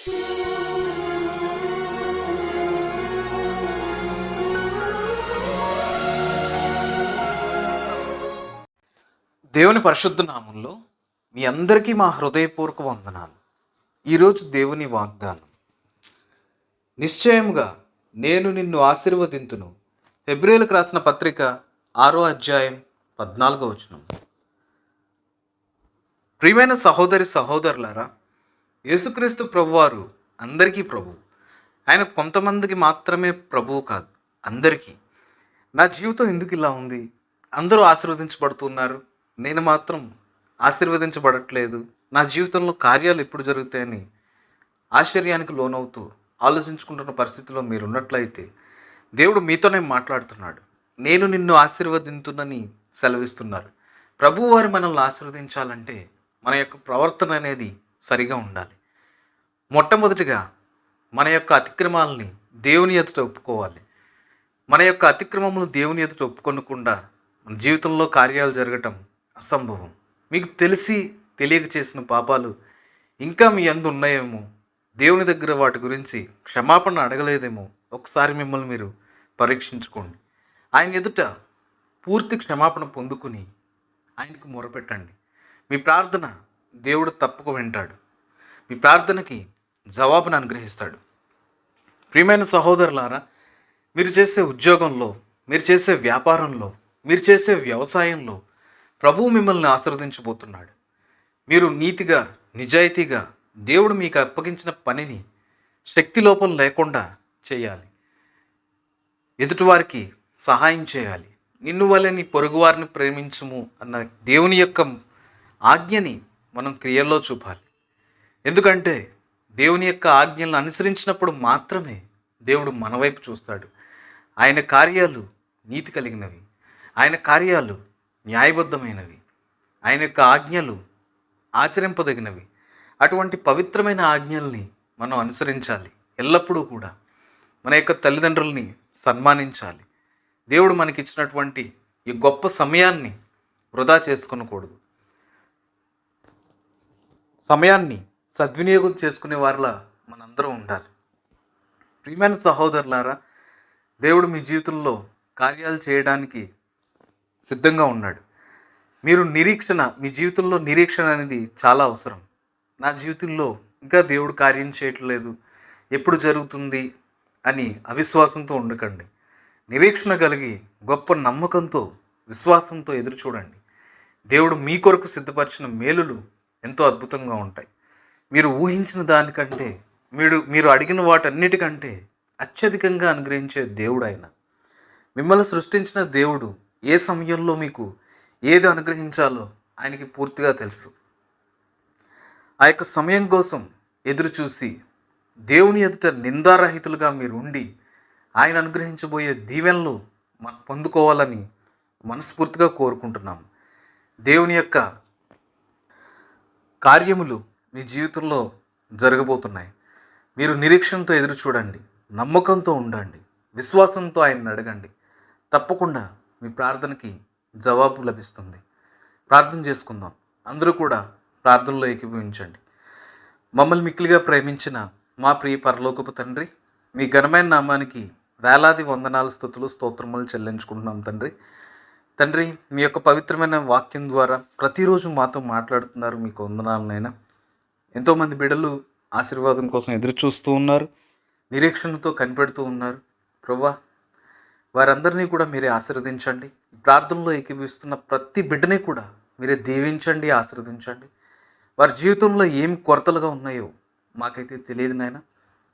దేవుని పరిశుద్ధ నామంలో మీ అందరికీ మా హృదయపూర్వక వందనాలు. ఈరోజు దేవుని వాగ్దానం. నిశ్చయముగా నేను నిన్ను ఆశీర్వదింతును. ఫిబ్రిలకు రాసిన పత్రిక ఆరో అధ్యాయం పద్నాలుగో వచనం. ప్రియమైన సహోదరి సహోదరులారా యేసుక్రీస్తు ప్రభువారు అందరికీ ప్రభు. ఆయన కొంతమందికి మాత్రమే ప్రభువు కాదు అందరికీ. నా జీవితం ఎందుకు ఇలా ఉంది? అందరూ ఆశీర్వదించబడుతున్నారు. నేను మాత్రం ఆశీర్వదించబడట్లేదు. నా జీవితంలో కార్యాలు ఎప్పుడు జరుగుతాయని ఆశ్చర్యానికి లోనవుతూ ఆలోచించుకుంటున్న పరిస్థితిలో మీరు ఉన్నట్లయితే దేవుడు మీతోనే మాట్లాడుతున్నాడు. నేను నిన్ను ఆశీర్వదింతునని సెలవిస్తున్నారు. ప్రభువు వారు మనల్ని ఆశీర్వదించాలంటే మన యొక్క ప్రవర్తన అనేది సరిగా ఉండాలి. మొట్టమొదటిగా మన యొక్క అతిక్రమాలని దేవుని ఎదుట ఒప్పుకోవాలి. మన యొక్క అతిక్రమములు దేవుని ఎదుట ఒప్పుకొనకుండా మన జీవితంలో కార్యాలు జరగటం అసంభవం. మీకు తెలిసి తెలియక చేసిన పాపాలు ఇంకా మీ అందు ఉన్నాయేమో? దేవుని దగ్గర వాటి గురించి క్షమాపణ అడగలేదేమో? ఒకసారి మిమ్మల్ని మీరు పరీక్షించుకోండి. ఆయన ఎదుట పూర్తి క్షమాపణ పొందుకుని ఆయనకు మొరపెట్టండి. మీ ప్రార్థన దేవుడు తప్పక వింటాడు. మీ ప్రార్థనకి జవాబును అనుగ్రహిస్తాడు. ప్రియమైన సహోదరులారా మీరు చేసే ఉద్యోగంలో మీరు చేసే వ్యాపారంలో మీరు చేసే వ్యవసాయంలో ప్రభువు మిమ్మల్ని ఆశీర్వదించబోతున్నాడు. మీరు నీతిగా నిజాయితీగా దేవుడు మీకు అప్పగించిన పనిని శక్తి లోపం లేకుండా చేయాలి. ఎదుటివారికి సహాయం చేయాలి. నిన్ను వల్లే నీ పొరుగువారిని ప్రేమించుము అన్న దేవుని యొక్క ఆజ్ఞని మనం క్రియల్లో చూపాలి. ఎందుకంటే దేవుని యొక్క ఆజ్ఞలను అనుసరించినప్పుడు మాత్రమే దేవుడు మన వైపు చూస్తాడు. ఆయన కార్యాలు నీతి కలిగినవి. ఆయన కార్యాలు న్యాయబద్ధమైనవి. ఆయన యొక్క ఆజ్ఞలు ఆచరింపదగినవి. అటువంటి పవిత్రమైన ఆజ్ఞల్ని మనం అనుసరించాలి. ఎల్లప్పుడూ కూడా మన యొక్క తల్లిదండ్రుల్ని సన్మానించాలి. దేవుడు మనకిచ్చినటువంటి ఈ గొప్ప సమయాన్ని వృధా చేసుకొనకూడదు. సమయాన్ని సద్వినియోగం చేసుకునే వారిలా మనందరం ఉండాలి. ప్రియమైన సహోదరులారా దేవుడు మీ జీవితంలో కార్యాలు చేయడానికి సిద్ధంగా ఉన్నాడు. మీరు నిరీక్షణ మీ జీవితంలో నిరీక్షణ అనేది చాలా అవసరం. నా జీవితంలో ఇంకా దేవుడు కార్యం చేయట్లేదు ఎప్పుడు జరుగుతుంది అని అవిశ్వాసంతో ఉండకండి. నిరీక్షణ కలిగి గొప్ప నమ్మకంతో విశ్వాసంతో ఎదురు చూడండి. దేవుడు మీ కొరకు సిద్ధపరిచిన మేలులు ఎంతో అద్భుతంగా ఉంటాయి. మీరు ఊహించిన దానికంటే మీరు మీరు అడిగిన వాటన్నిటికంటే అత్యధికంగా అనుగ్రహించే దేవుడు ఆయన మిమ్మల్ని సృష్టించిన దేవుడు ఏ సమయంలో మీకు ఏది అనుగ్రహించాలో ఆయనకి పూర్తిగా తెలుసు. ఆ యొక్క సమయం కోసం ఎదురు చూసి దేవుని ఎదుట నిందారహితులుగా మీరు ఉండి ఆయన అనుగ్రహించబోయే దీవెనలు మనం పొందుకోవాలని మనస్ఫూర్తిగా కోరుకుంటున్నాం దేవుని యొక్క కార్యములు మీ జీవితంలో జరగబోతున్నాయి. మీరు నిరీక్షణతో ఎదురు చూడండి నమ్మకంతో ఉండండి విశ్వాసంతో ఆయన్ని అడగండి. తప్పకుండా మీ ప్రార్థనకి జవాబు లభిస్తుంది. ప్రార్థన చేసుకుందాం. అందరూ కూడా ప్రార్థనలో ఏకీభవించండి. మమ్మల్ని మిక్కిలిగా ప్రేమించిన మా ప్రియ పరలోకపు తండ్రి మీ ఘనమైన నామానికి వేలాది వందనాల స్థుతులు స్తోత్రములు చెల్లించుకుంటున్నాం తండ్రి. తండ్రి మీ యొక్క పవిత్రమైన వాక్యం ద్వారా ప్రతిరోజు మాతో మాట్లాడుతున్నారు మీకు వందనాలనైనా ఎంతోమంది బిడ్డలు ఆశీర్వాదం కోసం ఎదురు చూస్తూ ఉన్నారు నిరీక్షణతో కనిపెడుతూ ఉన్నారు. ప్రవ్వా వారందరినీ కూడా మీరే ఆశీర్వదించండి. ప్రార్థనలో ఏకీభవిస్తున్న ప్రతి బిడ్డని కూడా మీరే దీవించండి ఆశీర్వదించండి. వారి జీవితంలో ఏం కొరతలుగా ఉన్నాయో మాకైతే తెలియదు నాయన.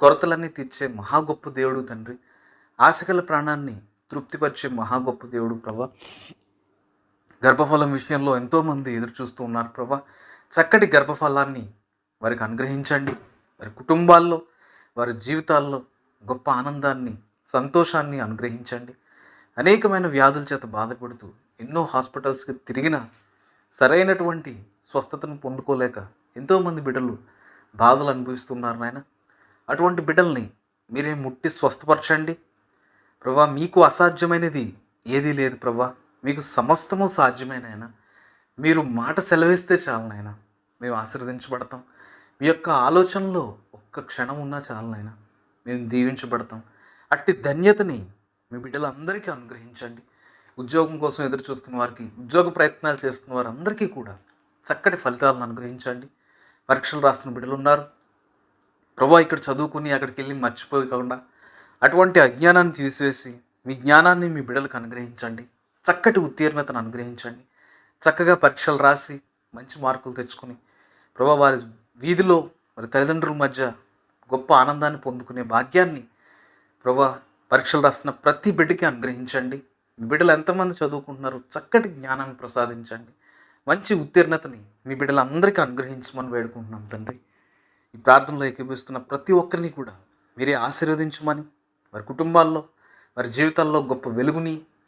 కొరతలన్నీ తీర్చే మహా గొప్ప దేవుడు తండ్రి. ఆశగల ప్రాణాన్ని తృప్తిపరిచే మహా గొప్ప దేవుడు ప్రభా గర్భఫలం విషయంలో ఎంతోమంది ఎదురు చూస్తూ ఉన్నారు ప్రభా. చక్కటి గర్భఫలాన్ని వారికి అనుగ్రహించండి. వారి కుటుంబాల్లో వారి జీవితాల్లో గొప్ప ఆనందాన్ని సంతోషాన్ని అనుగ్రహించండి. అనేకమైన వ్యాధుల చేత బాధపడుతూ ఎన్నో హాస్పిటల్స్కి తిరిగిన సరైనటువంటి స్వస్థతను పొందుకోలేక ఎంతోమంది బిడ్డలు బాధలు అనుభవిస్తున్నారు నాయన. అటువంటి బిడ్డల్ని మీరే ముట్టి స్వస్థపరచండి. ప్రభా మీకు అసాధ్యమైనది ఏదీ లేదు ప్రభా. మీకు సమస్తము సాధ్యమైన మీరు మాట సెలవిస్తే చాలనైనా మేము ఆశీర్వదించబడతాం. మీ యొక్క ఆలోచనలో ఒక్క క్షణం ఉన్నా చాలనైనా మేము దీవించబడతాం. అట్టి ధన్యతని మీ బిడ్డలందరికీ అనుగ్రహించండి. ఉద్యోగం కోసం ఎదురు చూస్తున్న వారికి ఉద్యోగ ప్రయత్నాలు చేస్తున్న వారందరికీ కూడా చక్కటి ఫలితాలను అనుగ్రహించండి. పరీక్షలు రాస్తున్న బిడ్డలు ఉన్నారు ప్రభా ఇక్కడ చదువుకుని అక్కడికి వెళ్ళి మర్చిపోకుండా అటువంటి అజ్ఞానాన్ని తీసివేసి మీ జ్ఞానాన్ని మీ బిడ్డలకు అనుగ్రహించండి. చక్కటి ఉత్తీర్ణతను అనుగ్రహించండి. చక్కగా పరీక్షలు రాసి మంచి మార్కులు తెచ్చుకొని ప్రభా వారి వీధిలో వారి తల్లిదండ్రుల మధ్య గొప్ప ఆనందాన్ని పొందుకునే భాగ్యాన్ని ప్రభా పరీక్షలు రాస్తున్న ప్రతి బిడ్డకి అనుగ్రహించండి. మీ బిడ్డలు ఎంతమంది చదువుకుంటున్నారు చక్కటి జ్ఞానాన్ని ప్రసాదించండి. మంచి ఉత్తీర్ణతని మీ బిడ్డలందరికీ అనుగ్రహించమని వేడుకుంటున్నాం తండ్రి. ఈ ప్రార్థనలో ఏకీపిస్తున్న ప్రతి ఒక్కరిని కూడా మీరే ఆశీర్వదించమని వారి కుటుంబాల్లో వారి జీవితాల్లో గొప్ప వెలుగుని